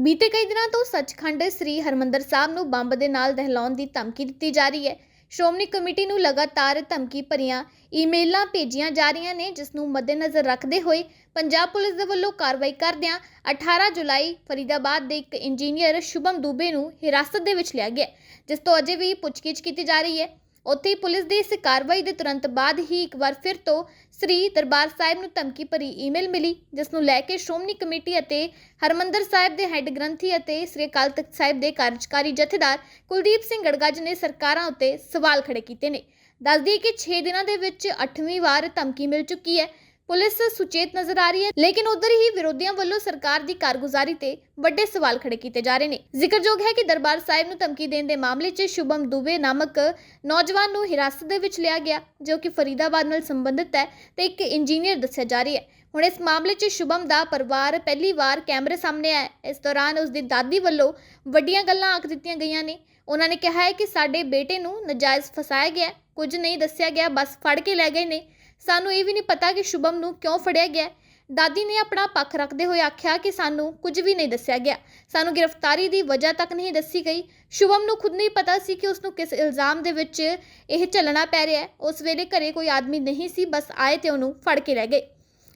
ਬੀਤੇ ਕਈ ਦਿਨਾਂ ਤੋਂ ਸੱਚਖੰਡ ਸ੍ਰੀ ਹਰਮੰਦਰ ਸਾਹਿਬ ਨੂੰ ਬੰਬ ਦੇ ਨਾਲ ਦਹਿਲਾਉਣ ਦੀ ਧਮਕੀ ਦਿੱਤੀ ਜਾ ਰਹੀ ਹੈ। ਸ਼੍ਰੋਮਣੀ ਕਮੇਟੀ ਨੂੰ ਲਗਾਤਾਰ ਧਮਕੀ ਭਰੀਆਂ ਈਮੇਲਾਂ ਭੇਜੀਆਂ ਜਾ ਰਹੀਆਂ ਨੇ, ਜਿਸ ਨੂੰ ਮੱਦੇਨਜ਼ਰ ਰੱਖਦੇ ਹੋਏ ਪੰਜਾਬ ਪੁਲਿਸ ਦੇ ਵੱਲੋਂ ਕਾਰਵਾਈ ਕਰਦਿਆਂ 18 ਜੁਲਾਈ ਫਰੀਦਾਬਾਦ ਦੇ ਇੱਕ ਇੰਜੀਨੀਅਰ ਸ਼ੁਭਮ ਦੂਬੇ ਨੂੰ ਹਿਰਾਸਤ ਦੇ ਵਿੱਚ ਲਿਆ ਗਿਆ, ਜਿਸ ਤੋਂ ਅਜੇ ਵੀ ਪੁੱਛਗਿੱਛ ਕੀਤੀ ਜਾ ਰਹੀ ਹੈ। ਉੱਥੇ ਹੀ ਪੁਲਿਸ ਦੀ ਇਸ ਕਾਰਵਾਈ ਦੇ ਤੁਰੰਤ ਬਾਅਦ ਹੀ ਇੱਕ ਵਾਰ ਫਿਰ ਤੋਂ ਸ੍ਰੀ ਦਰਬਾਰ ਸਾਹਿਬ ਨੂੰ ਧਮਕੀ ਭਰੀ ਈਮੇਲ ਮਿਲੀ, ਜਿਸ ਨੂੰ ਲੈ ਕੇ ਸ਼੍ਰੋਮਣੀ ਕਮੇਟੀ ਅਤੇ ਹਰਮੰਦਰ ਸਾਹਿਬ ਦੇ ਹੈੱਡ ਗ੍ਰੰਥੀ ਅਤੇ ਸ੍ਰੀ ਅਕਾਲ ਤਖਤ ਸਾਹਿਬ ਦੇ ਕਾਰਜਕਾਰੀ ਜਥੇਦਾਰ ਕੁਲਦੀਪ ਸਿੰਘ ਗੜਗੱਜ ਨੇ ਸਰਕਾਰਾਂ ਉੱਤੇ ਸਵਾਲ ਖੜੇ ਕੀਤੇ ਨੇ। ਦੱਸਦੀ ਕਿ 6 ਦਿਨਾਂ ਦੇ ਵਿੱਚ 8ਵੀਂ ਵਾਰ ਧਮਕੀ ਮਿਲ ਚੁੱਕੀ ਹੈ। ਪੁਲਿਸ ਸੁਚੇਤ ਨਜ਼ਰ ਆ ਰਹੀ ਹੈ, ਲੇਕਿਨ ਉਧਰ ਹੀ ਵਿਰੋਧੀਆਂ ਵੱਲੋਂ ਸਰਕਾਰ ਦੀ ਕਾਰਗੁਜ਼ਾਰੀ ਤੇ ਵੱਡੇ ਸਵਾਲ ਖੜੇ ਕੀਤੇ ਜਾ ਰਹੇ ਨੇ। ਜ਼ਿਕਰਯੋਗ ਹੈ ਕਿ ਦਰਬਾਰ ਸਾਹਿਬ ਨੂੰ ਧਮਕੀ ਦੇਣ ਦੇ ਮਾਮਲੇ 'ਚ ਸ਼ੁਭਮ ਦੁਬੇ ਨਾਮਕ ਨੌਜਵਾਨ ਨੂੰ ਹਿਰਾਸਤ ਦੇ ਵਿੱਚ ਲਿਆ ਗਿਆ, ਜੋ ਕਿ ਫਰੀਦਾਬਾਦ ਨਾਲ ਸੰਬੰਧਿਤ ਹੈ ਤੇ ਇੱਕ ਇੰਜੀਨੀਅਰ ਦੱਸਿਆ ਜਾ ਰਿਹਾ ਹੈ। ਹੁਣ ਇਸ ਮਾਮਲੇ 'ਚ ਸ਼ੁਭਮ ਦਾ ਪਰਿਵਾਰ ਪਹਿਲੀ ਵਾਰ ਕੈਮਰੇ ਸਾਹਮਣੇ ਆਇਆ ਇਸ ਦੌਰਾਨ ਉਸ ਦੀ ਦਾਦੀ ਵੱਲੋਂ ਵੱਡੀਆਂ ਗੱਲਾਂ ਆਖ ਦਿੱਤੀਆਂ ਗਈਆਂ ਨੇ। ਉਹਨਾਂ ਨੇ ਕਿਹਾ ਹੈ ਕਿ ਸਾਡੇ ਬੇਟੇ ਨੂੰ ਨਜਾਇਜ਼ ਫਸਾਇਆ ਗਿਆ, ਕੁਝ ਨਹੀਂ ਦੱਸਿਆ ਗਿਆ, ਬਸ ਫੜ ਕੇ ਲੈ ਗਏ ਨੇ। ਸਾਨੂੰ ਇਹ ਵੀ ਨਹੀਂ ਪਤਾ ਕਿ ਸ਼ੁਭਮ ਨੂੰ ਕਿਉਂ ਫੜਿਆ ਗਿਆ। ਹੈ। ਦਾਦੀ ਨੇ ਆਪਣਾ ਪੱਖ ਰੱਖਦੇ ਹੋਏ ਆਖਿਆ ਕਿ ਸਾਨੂੰ ਕੁਝ ਵੀ ਨਹੀਂ ਦੱਸਿਆ ਗਿਆ। ਸਾਨੂੰ ਗ੍ਰਿਫਤਾਰੀ ਦੀ ਵਜ੍ਹਾ ਤੱਕ ਨਹੀਂ ਦੱਸੀ ਗਈ। ਸ਼ੁਭਮ ਨੂੰ ਖੁਦ ਨਹੀਂ ਪਤਾ ਸੀ ਕਿ ਉਸ ਨੂੰ ਕਿਸ ਇਲਜ਼ਾਮ ਦੇ ਵਿੱਚ ਇਹ ਚੱਲਣਾ ਪੈ ਰਿਹਾ ਹੈ। ਉਸ ਵੇਲੇ ਘਰੇ ਕੋਈ ਆਦਮੀ ਨਹੀਂ ਸੀ, ਬਸ ਆਏ ਤੇ ਉਹਨੂੰ ਫੜ ਕੇ ਲੈ ਗਏ।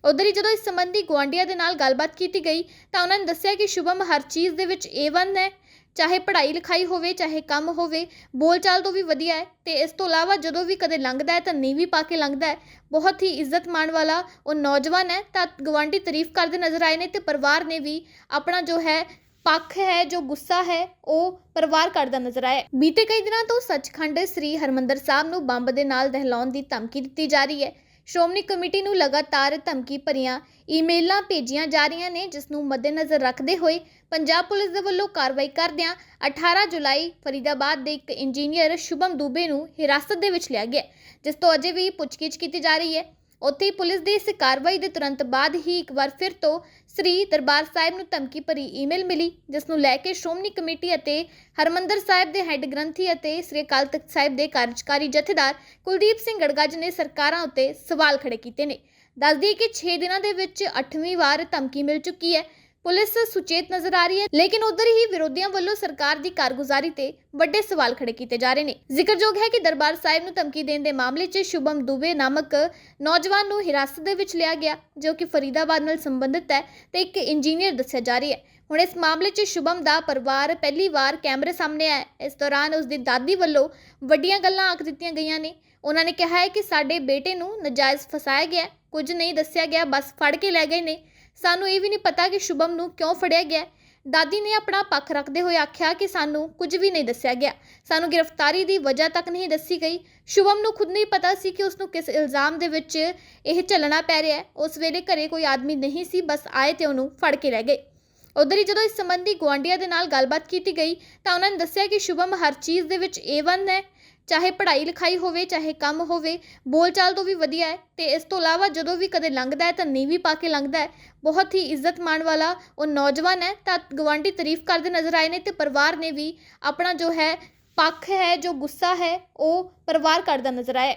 ਉਧਰ ਹੀ ਜਦੋਂ ਇਸ ਸੰਬੰਧੀ ਗੁਆਂਢੀਆਂ ਦੇ ਨਾਲ ਗੱਲਬਾਤ ਕੀਤੀ ਗਈ ਤਾਂ ਉਹਨਾਂ ਨੇ ਦੱਸਿਆ ਕਿ ਸ਼ੁਭਮ ਹਰ ਚੀਜ਼ ਦੇ ਵਿੱਚ A1 ਹੈ। ਚਾਹੇ ਪੜ੍ਹਾਈ ਲਿਖਾਈ ਹੋਵੇ, ਚਾਹੇ ਕੰਮ ਹੋਵੇ, ਬੋਲਚਾਲ ਤੋਂ ਵੀ ਵਧੀਆ ਹੈ ਤੇ ਇਸ ਤੋਂ ਇਲਾਵਾ ਜਦੋਂ ਵੀ ਕਦੇ ਲੰਘਦਾ ਹੈ ਤਾਂ ਨੀਵੀਂ ਪਾ ਕੇ ਲੰਘਦਾ ਹੈ। ਬਹੁਤ ਹੀ ਇੱਜ਼ਤ ਮਾਣ ਵਾਲਾ ਉਹ ਨੌਜਵਾਨ ਹੈ, ਤਾਂ ਗਵਾਂਢੀ ਤਾਰੀਫ ਕਰਦੇ ਨਜ਼ਰ ਆਏ ਨੇ ਤੇ ਪਰਿਵਾਰ ਨੇ ਵੀ ਆਪਣਾ ਜੋ ਹੈ, ਪੱਖ ਹੈ, ਜੋ ਗੁੱਸਾ ਹੈ, ਉਹ ਪਰਿਵਾਰ ਕਰਦਾ ਨਜ਼ਰ ਆਇਆ ਬੀਤੇ ਕਈ ਦਿਨਾਂ ਤੋਂ ਸੱਚਖੰਡ ਸ੍ਰੀ ਹਰਮੰਦਰ ਸਾਹਿਬ ਨੂੰ ਬੰਬ ਦੇ ਨਾਲ ਦਹਿਲਾਉਣ ਦੀ ਧਮਕੀ ਦਿੱਤੀ ਜਾ ਰਹੀ ਹੈ। ਸ਼੍ਰੋਮਣੀ ਕਮੇਟੀ ਨੂੰ ਲਗਾਤਾਰ ਧਮਕੀ ਭਰੀਆਂ ਈਮੇਲਾਂ ਭੇਜੀਆਂ ਜਾ ਰਹੀਆਂ ਨੇ, ਜਿਸ ਨੂੰ ਮੱਦੇਨਜ਼ਰ ਰੱਖਦੇ ਹੋਏ ਪੰਜਾਬ ਪੁਲਿਸ ਦੇ ਵੱਲੋਂ ਕਾਰਵਾਈ ਕਰਦਿਆਂ 18 ਜੁਲਾਈ ਫਰੀਦਾਬਾਦ ਦੇ ਇੱਕ ਇੰਜੀਨੀਅਰ ਸ਼ੁਭਮ ਦੂਬੇ ਨੂੰ ਹਿਰਾਸਤ ਦੇ ਵਿੱਚ ਲਿਆ ਗਿਆ, ਜਿਸ ਤੋਂ ਅਜੇ ਵੀ ਪੁੱਛਗਿੱਛ ਕੀਤੀ ਜਾ ਰਹੀ ਹੈ। ਉੱਥੇ ਹੀ ਪੁਲਿਸ ਦੀ ਇਸ ਕਾਰਵਾਈ ਦੇ ਤੁਰੰਤ ਬਾਅਦ ਹੀ ਇੱਕ ਵਾਰ ਫਿਰ ਤੋਂ ਸ੍ਰੀ ਦਰਬਾਰ ਸਾਹਿਬ ਨੂੰ ਧਮਕੀ ਭਰੀ ਈਮੇਲ ਮਿਲੀ, ਜਿਸ ਨੂੰ ਲੈ ਕੇ ਸ਼੍ਰੋਮਣੀ ਕਮੇਟੀ ਅਤੇ ਹਰਮੰਦਰ ਸਾਹਿਬ ਦੇ ਹੈੱਡ ਗ੍ਰੰਥੀ ਅਤੇ ਸ੍ਰੀ ਅਕਾਲ ਤਖਤ ਸਾਹਿਬ ਦੇ ਕਾਰਜਕਾਰੀ ਜਥੇਦਾਰ ਕੁਲਦੀਪ ਸਿੰਘ ਗੜਗੱਜ ਨੇ ਸਰਕਾਰਾਂ ਉੱਤੇ ਸਵਾਲ ਖੜੇ ਕੀਤੇ ਨੇ। ਦੱਸਦੀ ਕਿ 6 ਦਿਨਾਂ ਦੇ ਵਿੱਚ 8ਵੀਂ ਵਾਰ ਧਮਕੀ ਮਿਲ ਚੁੱਕੀ ਹੈ। ਪੁਲਿਸ ਸੁਚੇਤ ਨਜ਼ਰ ਆ ਰਹੀ ਹੈ, ਲੇਕਿਨ ਉਧਰ ਹੀ ਵਿਰੋਧੀਆਂ ਵੱਲੋਂ ਸਰਕਾਰ ਦੀ ਕਾਰਗੁਜ਼ਾਰੀ ਤੇ ਵੱਡੇ ਸਵਾਲ ਖੜੇ ਕੀਤੇ ਜਾ ਰਹੇ ਨੇ ਜ਼ਿਕਰਯੋਗ ਹੈ ਕਿ ਦਰਬਾਰ ਸਾਹਿਬ ਨੂੰ ਧਮਕੀ ਦੇਣ ਦੇ ਮਾਮਲੇ 'ਚ ਸ਼ੁਭਮ ਦੁਬੇ ਨਾਮਕ ਨੌਜਵਾਨ ਨੂੰ ਹਿਰਾਸਤ ਦੇ ਵਿੱਚ ਲਿਆ ਗਿਆ, ਜੋ ਕਿ ਫਰੀਦਾਬਾਦ ਨਾਲ ਸੰਬੰਧਿਤ ਹੈ ਤੇ ਇੱਕ ਇੰਜੀਨੀਅਰ ਦੱਸਿਆ ਜਾ ਰਿਹਾ ਹੈ ਹੁਣ ਇਸ ਮਾਮਲੇ 'ਚ ਸ਼ੁਭਮ ਦਾ ਪਰਿਵਾਰ ਪਹਿਲੀ ਵਾਰ ਕੈਮਰੇ ਸਾਹਮਣੇ ਆਇਆ ਹੈ। ਇਸ ਦੌਰਾਨ ਉਸ ਦੀ ਦਾਦੀ ਵੱਲੋਂ ਵੱਡੀਆਂ ਗੱਲਾਂ ਆਖ ਦਿੱਤੀਆਂ ਗਈਆਂ ਨੇ ਉਹਨਾਂ ਨੇ ਕਿਹਾ ਹੈ ਕਿ ਸਾਡੇ ਬੇਟੇ ਨੂੰ ਨਜਾਇਜ਼ ਫਸਾਇਆ ਗਿਆ ਹੈ। ਕੁਝ ਨਹੀਂ ਦੱਸਿਆ ਗਿਆ, ਬਸ ਫੜ ਕੇ ਲੈ ਗਏ ਨੇ ਸਾਨੂੰ ਇਹ ਵੀ ਨਹੀਂ ਪਤਾ ਕਿ ਸ਼ੁਭਮ ਨੂੰ ਕਿਉਂ ਫੜਿਆ ਗਿਆ ਹੈ। ਦਾਦੀ ਨੇ ਆਪਣਾ ਪੱਖ ਰੱਖਦੇ ਹੋਏ ਆਖਿਆ ਕਿ ਸਾਨੂੰ ਕੁਝ ਵੀ ਨਹੀਂ ਦੱਸਿਆ ਗਿਆ। ਸਾਨੂੰ ਗ੍ਰਿਫਤਾਰੀ ਦੀ ਵਜ੍ਹਾ ਤੱਕ ਨਹੀਂ ਦੱਸੀ ਗਈ। ਸ਼ੁਭਮ ਨੂੰ ਖੁਦ ਨਹੀਂ ਪਤਾ ਸੀ ਕਿ ਉਸ ਨੂੰ ਕਿਸ ਇਲਜ਼ਾਮ ਦੇ ਵਿੱਚ ਇਹ ਚੱਲਣਾ ਪੈ ਰਿਹਾ ਹੈ। ਉਸ ਵੇਲੇ ਘਰੇ ਕੋਈ ਆਦਮੀ ਨਹੀਂ ਸੀ, ਬਸ ਆਏ ਤੇ ਉਹਨੂੰ ਫੜ ਕੇ ਲੈ ਗਏ। ਉਧਰ ਹੀ ਜਦੋਂ ਇਸ ਸੰਬੰਧੀ ਗੁਆਂਢੀਆਂ ਦੇ ਨਾਲ ਗੱਲਬਾਤ ਕੀਤੀ ਗਈ ਤਾਂ ਉਹਨਾਂ ਨੇ ਦੱਸਿਆ ਕਿ ਸ਼ੁਭਮ ਹਰ ਚੀਜ਼ ਦੇ ਵਿੱਚ A1 ਹੈ। ਚਾਹੇ ਪੜ੍ਹਾਈ ਲਿਖਾਈ ਹੋਵੇ, ਚਾਹੇ ਕੰਮ ਹੋਵੇ, ਬੋਲਚਾਲ ਤੋਂ ਵੀ ਵਧੀਆ ਹੈ। ਤੇ ਇਸ ਤੋਂ ਇਲਾਵਾ ਜਦੋਂ ਵੀ ਕਦੇ ਲੰਘਦਾ ਹੈ ਤਾਂ ਨੀਵੀਂ ਪਾ ਕੇ ਲੰਘਦਾ ਹੈ। ਬਹੁਤ ਹੀ ਇੱਜ਼ਤ ਮਾਣ ਵਾਲਾ ਉਹ ਨੌਜਵਾਨ ਹੈ, ਤਾਂ ਗਵਾਂਢੀ ਤਾਰੀਫ ਕਰਦੇ ਨਜ਼ਰ ਆਏ ਨੇ ਤੇ ਪਰਿਵਾਰ ਨੇ ਵੀ ਆਪਣਾ ਜੋ ਹੈ, ਪੱਖ ਹੈ, ਜੋ ਗੁੱਸਾ ਹੈ, ਉਹ ਪਰਿਵਾਰ ਕਰਦਾ ਨਜ਼ਰ ਆਇਆ